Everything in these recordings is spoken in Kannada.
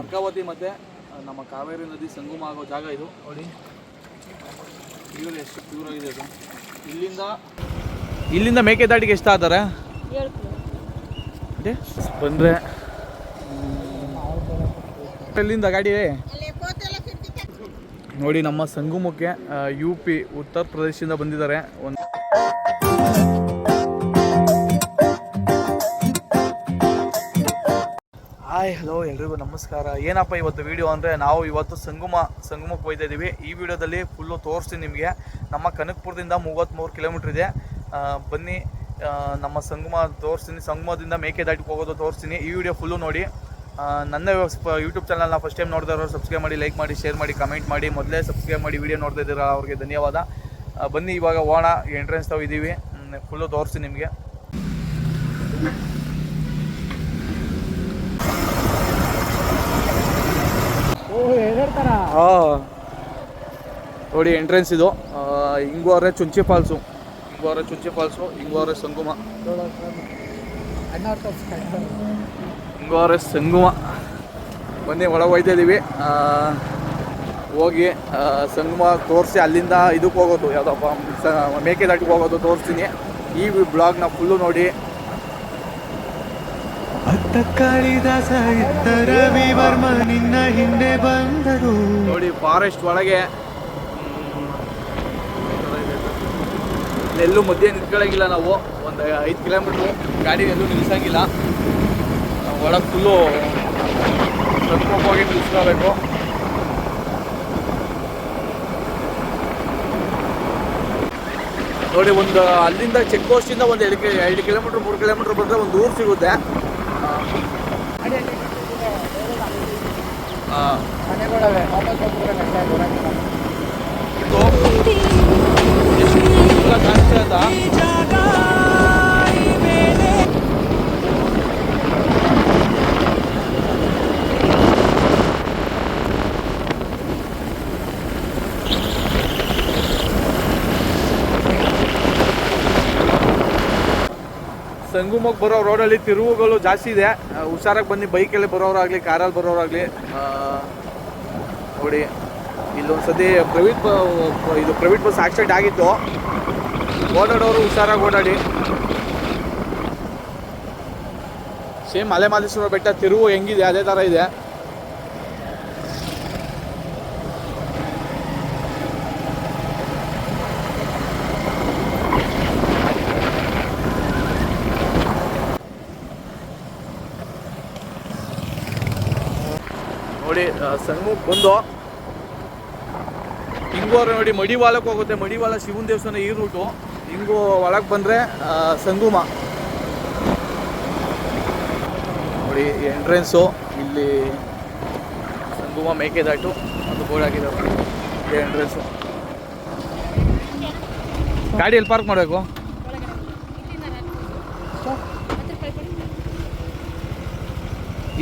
ಅರ್ಕಾವತಿ ಮತ್ತೆ ನಮ್ಮ ಕಾವೇರಿ ನದಿ ಸಂಗಮ ಆಗೋ ಜಾಗ ಇದು. ನೋಡಿ. ಪ್ಯೂರ್ ಎಷ್ಟು ಪ್ಯೂರ್ ಆಗಿದೆ ಅದು. ಇಲ್ಲಿಂದ ಇಲ್ಲಿಂದ ಮೇಕೆದಾಟಿಗೆ ಎಷ್ಟು ಆದರೆ? ಬಂದ್ರೆ ಕಿಲೋ ಬಂದರೆ ಇಲ್ಲಿಂದ ಗಾಡಿ ನೋಡಿ ನಮ್ಮ ಸಂಗಮಕ್ಕೆ ಯು ಪಿ ಉತ್ತರ ಪ್ರದೇಶದಿಂದ ಬಂದಿದ್ದಾರೆ. ಒಂದು ಹಾಯ್, ಹಲೋ, ಎಲ್ರಿಗೂ ನಮಸ್ಕಾರ. ಏನಪ್ಪ ಇವತ್ತು ವಿಡಿಯೋ ಅಂದರೆ ನಾವು ಇವತ್ತು ಸಂಗಮ, ಸಂಗಮಕ್ಕೆ ಹೋಗ್ತಾ ಇದ್ದೀವಿ ಈ ವಿಡಿಯೋದಲ್ಲಿ ಫುಲ್ಲು ತೋರಿಸ್ತೀನಿ ನಿಮಗೆ. ನಮ್ಮ ಕನಕಪುರದಿಂದ ಮೂವತ್ತ್ಮೂರು ಕಿಲೋಮೀಟ್ರ್ ಇದೆ. ಬನ್ನಿ. ನಮ್ಮ ಸಂಗಮ ತೋರಿಸ್ತೀನಿ. ಸಂಗಮದಿಂದ ಮೇಕೆದಾಟಿಗೆ ಹೋಗೋದು ತೋರಿಸ್ತೀನಿ. ಈ ವಿಡಿಯೋ ಫುಲ್ಲು ನೋಡಿ. ನನ್ನ ಯೂಟ್ಯೂಬ್ ಚಾನಲ್ನ ಫಸ್ಟ್ ಟೈಮ್ ನೋಡಿದವರು ಸಬ್ಸ್ಕ್ರೈಬ್ ಮಾಡಿ ಲೈಕ್ ಮಾಡಿ ಶೇರ್ ಮಾಡಿ ಕಮೆಂಟ್ ಮಾಡಿ. ಮೊದಲೇ ಸಬ್ಸ್ಕ್ರೈಬ್ ಮಾಡಿ ವಿಡಿಯೋ ನೋಡ್ತಾ ಇದ್ದೀರಾ? ಅವ್ರಿಗೆ ಧನ್ಯವಾದ. ಬನ್ನಿ, ಇವಾಗ ಓಣ ಎಂಟ್ರೆನ್ಸ್ ತಾವು ಇದ್ದೀವಿ ಫುಲ್ಲು ತೋರಿಸ್ತೀನಿ ನಿಮಗೆ ಹಾಂ ನೋಡಿ ಎಂಟ್ರೆನ್ಸ್ ಇದು. ಆ, ಹಿಂಗೋರೆ ಚುಂಚಿ ಫಾಲ್ಸು. ಹಿಂಗೋರೆ ಚುಂಚಿ ಫಾಲ್ಸು ಹಿಂಗೋರೆ ಸಂಗಮ. ಹಿಂಗೋರೆ ಸಂಗುಮ. ಬನ್ನಿ ಒಳಗೆ ಹೋಯ್ತಾ ಇದ್ದೀವಿ ಹೋಗಿ ಸಂಗಮ ತೋರಿಸಿ ಅಲ್ಲಿಂದ ಇದಕ್ಕೆ ಹೋಗೋದು. ಯಾವುದಪ್ಪ ಸ ಮೇಕೆದಾಟಿಗೆ ಹೋಗೋದು ತೋರಿಸ್ತೀನಿ. ಈ ಬ್ಲಾಗ್ನ ಫುಲ್ಲು ನೋಡಿ. ರವಿ ಹಿಂದೆ ಬಂದರು. ನೋಡಿ ಫಾರೆಸ್ಟ್ ಒಳಗೆ ಎಲ್ಲೂ ಮಧ್ಯೆ ನಿಂತ್ಕೊಳ್ಳೋಂಗಿಲ್ಲ ನಾವು. ಒಂದು ಐದು ಕಿಲೋಮೀಟ್ರು ಗಾಡಿ ಎಲ್ಲೂ ನಿಲ್ಸಂಗಿಲ್ಲ ಒಳಗೆ ಫುಲ್ಲು ಹೋಗಿ ನಿಲ್ಸ್ಕೋಬೇಕು. ನೋಡಿ, ಒಂದು ಅಲ್ಲಿಂದ ಚೆಕ್ ಪೋಸ್ಟಿಂದ ಒಂದು ಎರಡು ಎರಡು ಕಿಲೋಮೀಟ್ರ್ ಮೂರು ಕಿಲೋಮೀಟ್ರ್ ಬಂದರೆ ಒಂದು ಊರು ಸಿಗುತ್ತೆ ಆ, ಇದು ಎಷ್ಟು ದೂರ ಕಾಣಿಸ್ತಾ ಇದ್ದ? ಸಂಗಮಕ್ಕೆ ಬರೋ ರೋಡಲ್ಲಿ ತಿರುವುಗಳು ಜಾಸ್ತಿ ಇದೆ. ಹುಷಾರಾಗಿ ಬನ್ನಿ ಬೈಕಲ್ಲಿ ಬರೋರಾಗಲಿ ಕಾರಲ್ಲಿ ಬರೋರಾಗಲಿ ನೋಡಿ ಇಲ್ಲೊಂದು ಸತಿ ಪ್ರೈವೇಟ್ ಇದು ಪ್ರೈವೇಟ್ ಬಸ್ ಆಕ್ಸಿಡೆಂಟ್ ಆಗಿತ್ತು. ಓಡಾಡೋರು ಹುಷಾರಾಗಿ ಓಡಾಡಿ. ಸೇಮ್ ಮಲೆ ಬೆಟ್ಟ ತಿರುವು ಹೆಂಗಿದೆ, ಅದೇ ಥರ ಇದೆ ನೋಡಿ ಸಂಗಮಕ್ಕೆ ಬಂದು ಹಿಂಗೋರು ನೋಡಿ ಮಡಿವಾಲಕ್ಕೆ ಹೋಗುತ್ತೆ. ಮಡಿವಾಲ ಶಿವನ ದೇವಸ್ಥಾನ ಈ ರೂಟು ಹಿಂಗು ಒಳಗೆ ಬಂದರೆ ಸಂಗಮ. ನೋಡಿ ಎಂಟ್ರೆನ್ಸು ಇಲ್ಲಿ ಸಂಗಮ ಮೇಕೆದಾಟು. ಅದು ಬೋರ್ಡ್ ಆಗಿದೆ ಎಂಟ್ರೆನ್ಸು ಗಾಡಿ ಎಲ್ಲಿ ಪಾರ್ಕ್ ಮಾಡಬೇಕು?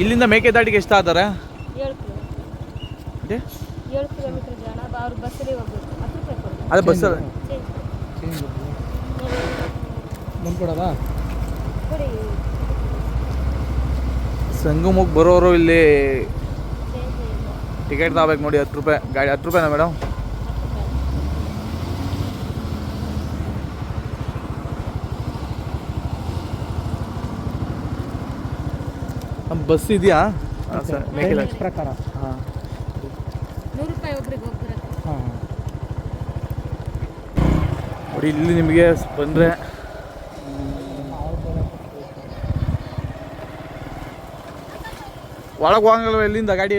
ಇಲ್ಲಿಂದ ಮೇಕೆದಾಟಿಗೆ ಎಷ್ಟಾದರೆ? ಇದೆ ಏಳು ಕಿಲೋಮೀಟರ್ ಜನ ಅವ್ರು ಬಸ್ಸಲ್ಲಿ ಹೋಗ್ಬೇಕು. ಹತ್ತು ರೂಪಾಯಿ ಕೊಡ್ತಾರೆ ಅದೇ ಚೇಂಜ್ ಬಂದ್ಕೊಡಲ್ಲ ಕೊಡಿ. ಸಂಗಮಕ್ಕೆ ಬರೋರು ಇಲ್ಲಿ ಟಿಕೆಟ್ ತಗೋಬೇಕು ನೋಡಿ ಹತ್ತು ರೂಪಾಯಿ. ಗಾಡಿ ಹತ್ತು ರೂಪಾಯಿನಾ ಮೇಡಮ್? ಬಸ್ ಇದೆಯಾ? ಸರ್. ಪ್ರಕಾರ. ಹಾಂ ನೂರು ರೂಪಾಯಿ ಒಬ್ರಿಗೆ ಹೋಗ್ಬಿಡತ್ತೆ ಹಾಂ ನೋಡಿ, ಇಲ್ಲಿ ನಿಮಗೆ ಬಂದರೆ ಒಳಗೆ ಹೋಗಲ್ವ ಎಲ್ಲಿಂದ ಗಾಡಿ?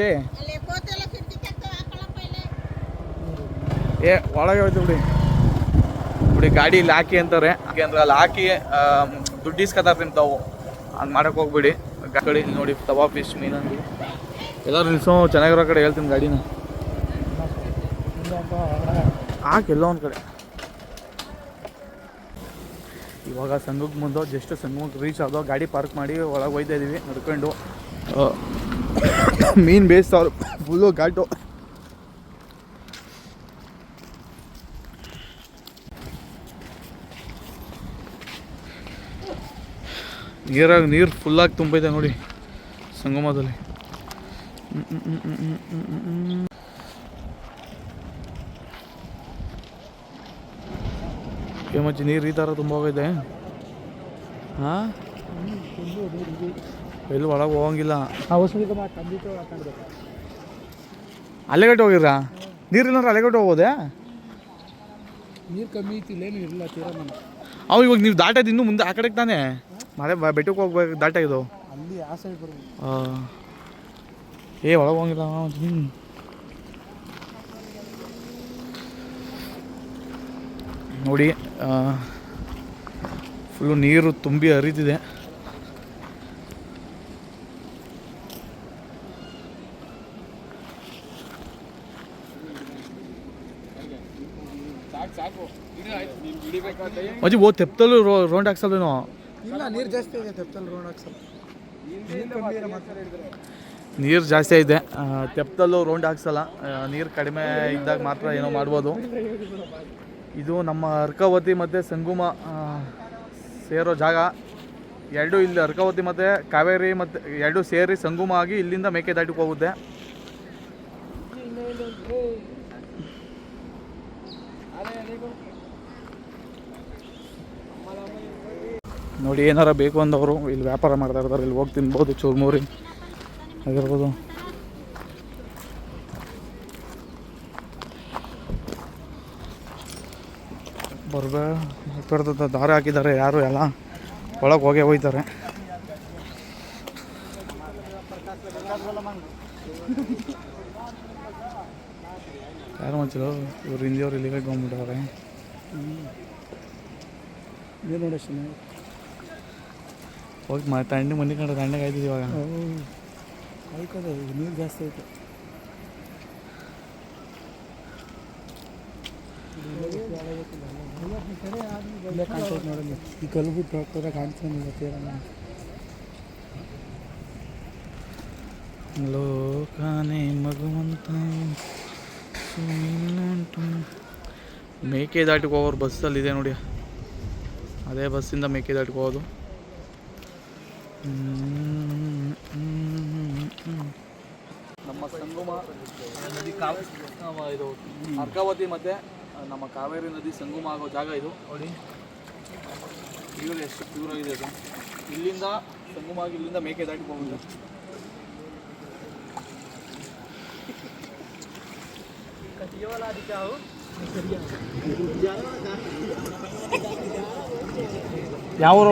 ಏ, ಒಳಗೆ ಹೋಯ್ತು ಬಿಡಿ. ಬಿಡಿ, ಗಾಡಿ ಇಲ್ಲಿ ಹಾಕಿ ಅಂತಾರೆ. ಯಾಕೆಂದ್ರೆ ಅಲ್ಲಿ ಹಾಕಿ ದುಡ್ಡು ಇಸ್ಕೊತಾರೆ ನಿಮ್ತಾವು ಹಂಗೆ ಮಾಡಕ್ಕೆ ಹೋಗ್ಬಿಡಿ. ಗಾಡಿ ನೋಡಿ ತವಾ ಫಿಶ್ ಮೀನಂಗೆ. ಎಲ್ಲರೂ ನಿಲ್ಸೋ, ಚೆನ್ನಾಗಿರೋ ಕಡೆ ಹೇಳ್ತೀನಿ ಗಾಡಿನ. ಹಾಕಿ ಎಲ್ಲೋ ಒಂದು ಕಡೆ. ಇವಾಗ ಸಂಘಕ್ಕೆ ಮುಂದೆ ಜಸ್ಟ್ ಸಂಘಕ್ಕೆ ರೀಚ್ ಆದೋ ಗಾಡಿ ಪಾರ್ಕ್ ಮಾಡಿ ಒಳಗೆ ಹೋಯ್ತಾ ಇದ್ದೀವಿ ನಡ್ಕೊಂಡು. ಮೀನು ಬೇಯಿಸ್ತಾವ್ರು ಫುಲ್ಲು ಘಾಟು. ನೀರಾಗ ನೀರು ಫುಲ್ಲಾಗಿ ತುಂಬೈತೆ ನೋಡಿ, ಸಂಗಮದಲ್ಲಿ. ಏ ನೀರು ಈ ಥರ ತುಂಬ ಹೋಗಿದೆ ಹಾಂ? ಎಲ್ಲೂ ಒಳಗೆ ಹೋಗಂಗಿಲ್ಲ. ಅಲೆಗಟ್ಟು ಹೋಗಿರಾ ನೀರಿಲ್ಲ ಅಲೆಗಟ್ಟು ಹೋಗೋದೆ ನೀರು ಕಮ್ಮಿ ಐತಿಲ್ಲ ಏನು ಇರಲ್ಲ ತೀರಾ ಅವು ಇವಾಗ ನೀವು ದಾಟೋದು ಇನ್ನೂ ಮುಂದೆ ಆ ಕಡೆಗೆ ತಾನೇ? ಮಳೆ ಬೆಟ್ಟಕ್ಕೆ ಹೋಗ್ಬೇಕು ದಾಟಾಗಿದ್ದು ಅಲ್ಲಿ ಆ ಸೈಡ್ ಬರ್ಬೋದು ಆ. ಏ ಒಳಗೆ ಹೋಗಿಲ್ಲ ನೋಡಿ ಫುಲ್ಲು ನೀರು ತುಂಬಿ ಹರಿತಿದೆ ಅಜ್ಜಿ ಓ ತೆಪ್ತಲ್ಲೂ ರೌಂಡ್ ಹಾಕ್ಸಲ್ವೇನೋ? ಇಲ್ಲ ನೀರು ಜಾಸ್ತಿ ಇದೆ ತೆಪ್ಪಲ್ಲಿ ರೋಡ್ ಹಾಕ್ಸಲ್ಲ. ನೀರು ಜಾಸ್ತಿ ಇದೆ ಐತೆ ತೆಪ್ಪದಲ್ಲೂ ರೌಂಡ್ ಹಾಕ್ಸಲ್ಲ. ನೀರು ಕಡಿಮೆ ಇದ್ದಾಗ ಮಾತ್ರ ಏನೋ ಮಾಡ್ಬೋದು. ಇದು ನಮ್ಮ ಅರ್ಕಾವತಿ ಮತ್ತು ಸಂಗುಮ ಸೇರೋ ಜಾಗ. ಎರಡು ಇಲ್ಲಿ ಅರ್ಕಾವತಿ ಮತ್ತು ಕಾವೇರಿ ಮತ್ತು ಎರಡು ಸೇರಿ ಸಂಗುಮ ಆಗಿ ಇಲ್ಲಿಂದ ಮೇಕೆದಾಟಿಗೆ ಹೋಗುತ್ತೆ. ನೋಡಿ ಏನಾರ ಬೇಕು ಅಂದವರು, ಇಲ್ಲಿ ವ್ಯಾಪಾರ ಮಾಡ್ತಾ ಇರ್ತಾರೆ, ಇಲ್ಲಿ ಹೋಗಿ ತಿನ್ಬೋದು ಚೂರ್ಮೂರಿ. ಆಗಿರ್ಬೋದು. ಬರ್ಬೇ ದಾರ ಹಾಕಿದ್ದಾರೆ. ಯಾರು ಎಲ್ಲ ಒಳಗೆ ಹೋಗೇ ಹೋಯ್ತಾರೆ. ಯಾರು ಮಂಚಿಲ್ಲ ಇವ್ರು ಹಿಂದಿಯವ್ರು ಇಲ್ಲಿಗೆ ಬಂದ್ಬಿಟ್ಟವ್ರೆ. ಏನು ನೋಡಿ ಅಷ್ಟೇ ಹೋಗಿ ಮ ತಣ್ಣಗೆ ಮನೆ ಕಂಡ್ರೆ ತಣ್ಣಗೆ ಆಯ್ತಿದ್ದು ಇವಾಗ. ಆಯ್ತದೆ. ನೀರು ಜಾಸ್ತಿ ಐತೆ. ಇಲ್ಲೇ ಕಾಣ್ತೈತೆ ನೋಡಲ್ಲಿ ಈ ಕಲ್ಬಿಟ್ಟು ಹೋಗ್ತದೆ ಕಾಣ್ತಾನೆ ತೀರ ಲೋಕಾನೆ ಮಗುವಂತ ಸುಮ್ಮನುಂಟು. ಮೇಕೆ ದಾಟಿಗೆ ಹೋಗೋರು ಬಸ್ಸಲ್ಲಿದೆ ನೋಡಿ ಅದೇ ಬಸ್ಸಿಂದ ಮೇಕೆ ದಾಟಿಗೆ ಹೋಗೋದು. ನಮ್ಮ ಸಂಗಮ ಇದು ಅರ್ಕಾವತಿ ನಮ್ಮ ಕಾವೇರಿ ನದಿ ಸಂಗಮ ಆಗೋ ಜಾಗ ಇದು. ನೋಡಿ. ಪ್ಯೂರ್ ಎಷ್ಟು ಪ್ಯೂರ್ ಆಗಿದೆ ಅದು? ಇಲ್ಲಿಂದ ಸಂಗಮ ಆಗಿ ಇಲ್ಲಿಂದ ಮೇಕೆ ದಾಟಿ ಹೋಗುತ್ತೆ ಯಾವ ಊರು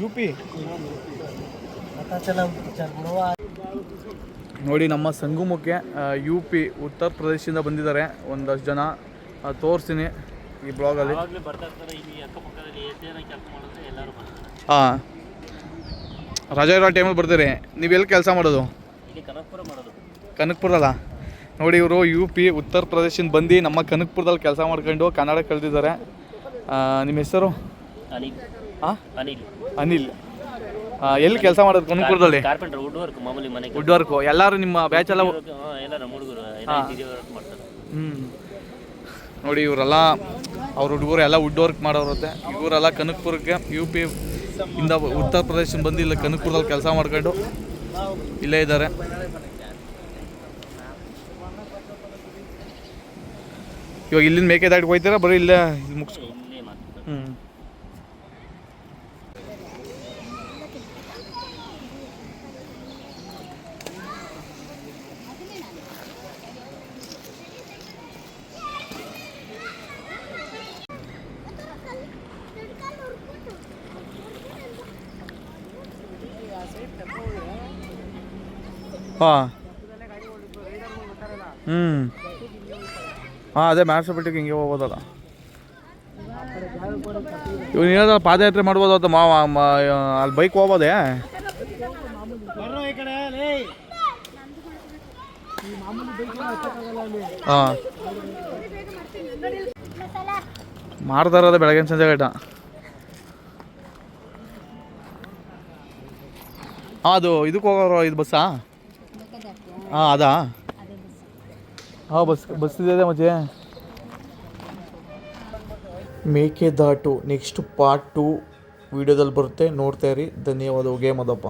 ಯು ಪಿ. ನೋಡಿ ನಮ್ಮ ಸಂಗಮಕ್ಕೆ ಯು ಪಿ ಉತ್ತರ ಪ್ರದೇಶದಿಂದ ಬಂದಿದ್ದಾರೆ. ಒಂದಷ್ಟು ಜನ ತೋರಿಸ್ತೀನಿ ಈ ಬ್ಲಾಗಲ್ಲಿ. ಹಾಂ. ರಜಾ ಇರೋ ಟೈಮಲ್ಲಿ ಬರ್ತೀರಿ. ನೀವು ಎಲ್ಲಿ ಕೆಲಸ ಮಾಡೋದು? ಕನಕ್ಪುರದಲ್ಲ? ನೋಡಿ ಇವರು ಯು ಪಿ ಉತ್ತರ ಪ್ರದೇಶದಿಂದ ಬಂದು ನಮ್ಮ ಕನಕ್ಪುರದಲ್ಲಿ ಕೆಲಸ ಮಾಡ್ಕೊಂಡು ಕನ್ನಡ ಕಲ್ತಿದ್ದಾರೆ. ನಿಮ್ಮ ಹೆಸರು? ಹಾಂ ಅನಿಲ್. ಅನಿಲ್. ಆ, ಎಲ್ಲಿ ಕೆಲಸ ಮಾಡೋದು ತುಮಕೂರದಲ್ಲಿ ಕಾರ್ಪೆಂಟರ್ ವುಡ್ ವರ್ಕ್ ಮಾಮೂಲಿ ಮನೆ ವುಡ್ ವರ್ಕು ಎಲ್ಲರೂ ನಿಮ್ಮ ಬ್ಯಾಚ್ ಎಲ್ಲ ಎಲ್ಲ ನಮ್ಮ ಹುಡುಗರು ವರ್ಕ್ ಮಾಡ್ತಾರೆ. ನೋಡಿ ಇವರೆಲ್ಲ ಅವ್ರ ಹುಡುಗರು ಎಲ್ಲ ವುಡ್ ವರ್ಕ್ ಮಾಡೋರುತ್ತೆ ಇವರೆಲ್ಲ ಕನಕಪುರಕ್ಕೆ ಯು ಪಿ ಇಂದ ಉತ್ತರ ಪ್ರದೇಶ ಬಂದು ಕನಕಪುರದಲ್ಲಿ ಕನಕ್ಪುರದಲ್ಲಿ ಕೆಲಸ ಮಾಡ್ಕೊಂಡು ಇಲ್ಲೇ ಇದ್ದಾರೆ. ಇವಾಗ ಇಲ್ಲಿಂದ ಮೇಕೆ ಹೋಗ್ತೀರಾ ಹೋಯ್ತೀರಾ? ಬರೀ ಇಲ್ಲೇ ಇಲ್ಲಿ ಮುಗಿಸ್ ಇಲ್ಲೇ ಮಾಡ್ತಾರೆ. ಹ್ಞೂ ಹಾಂ. ಹ್ಞೂ ಹಾಂ ಅದೇ ಮ್ಯಾಟ್ಸಪಟ್ಟಿಗೆ ಹಿಂಗೆ ಹೋಗ್ಬೋದಲ್ಲ. ಇವ್ನು ಏನದ ಪಾದಯಾತ್ರೆ ಮಾಡ್ಬೋದು ಅಂತ ಮಾವ ಅಲ್ಲಿ ಬೈಕ್ ಹೋಗ್ಬೋದೇ? ಹಾಂ. ಮಾಡ್ತಾ ಇರೋದೇ ಬೆಳಗಿನ ಸಂಜೆ ಗಂಟ. ಹಾಂ ಅದು ಇದಕ್ಕೆ ಹೋಗೋರು ಇದು ಬಸ್ಸಾ? ಹಾಂ ಅದಾ? ಹಾಂ ಬಸ್ ಬಸ್ ಇದೆ ಮೇಕೆ ದಾಟು. ನೆಕ್ಸ್ಟ್ ಪಾರ್ಟ್ ಟು ವಿಡಿಯೋದಲ್ಲಿ ಬರುತ್ತೆ. ನೋಡ್ತಾ ಇರಿ. ಧನ್ಯವಾದ ಗೇಮದಪ್ಪ